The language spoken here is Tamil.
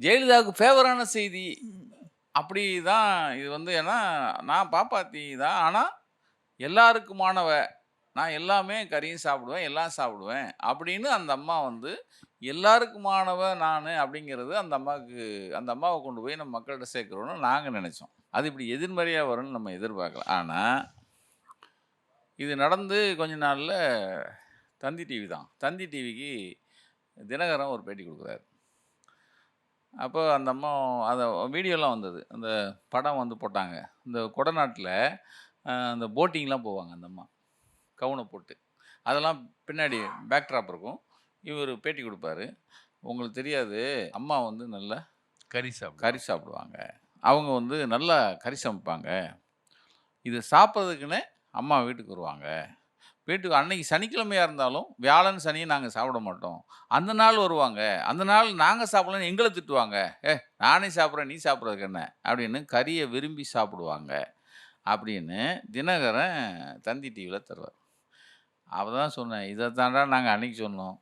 ஜெயலலிதாவுக்கு ஃபேவரான செய்தி. அப்படி தான் இது வந்து ஏன்னா, நான் பாப்பாத்தி தான். ஆனால் எல்லாருக்குமானவ. நான் எல்லாமே கறியும் சாப்பிடுவேன், எல்லாம் சாப்பிடுவேன். அப்படின்னு அந்த அம்மா வந்து, எல்லாருக்குமானவ நான் அப்படிங்கிறது அந்த அம்மாவுக்கு அந்த அம்மாவை கொண்டு போய் நம்ம மக்கள்கிட்ட சேர்க்குறோன்னு நாங்கள் நினச்சோம் அது இப்படி எதிர்மறையாக வரும்னு நம்ம எதிர்பார்க்கல. ஆனால் இது நடந்து கொஞ்ச நாளில் தந்தி டிவி தான். தந்தி டிவிக்கு தினகரன் ஒரு பேட்டி கொடுக்குறாரு அப்போ அந்த அம்மா அத வீடியோலாம் வந்தது. அந்த படம் வந்து போட்டாங்க. இந்த கொடநாட்டுல அந்த போட்டிங்லாம் போவாங்க அந்த அம்மா. கவுன போட்டு. அதெல்லாம் பின்னாடி பேக் ட்ராப் இருக்கும். இவரு பேட்டி குடுப்பாரு. உங்களுக்கு தெரியாது, அம்மா வந்து நல்லா கறி சாப்பிடுவாங்க. கறி சாப்பிடுவாங்க. அவங்க வந்து நல்லா கறி சமைப்பாங்க. இது சாப்பிடுறதுக்குன்னே அம்மா வீட்டுக்கு வருவாங்க. வீட்டுக்கு அன்னைக்கு சனிக்கிழமையாக இருந்தாலும், வியாழன், சனியும் நாங்கள் சாப்பிட மாட்டோம். அந்த நாள் வருவாங்க. அந்த நாள் நாங்கள் சாப்பிடலன்னு எங்களை திட்டுவாங்க. "ஏ நானே சாப்பிட்றேன் நீ சாப்பிட்றதுக்கு என்ன?" அப்படின்னு கறியை விரும்பி சாப்பிடுவாங்க. அப்படின்னு தினகரன் தந்தி டிவியில் தருவார். அப்போ தான் சொன்னேன், இதை தாண்டா நாங்கள் அன்னைக்கு சொன்னோம்."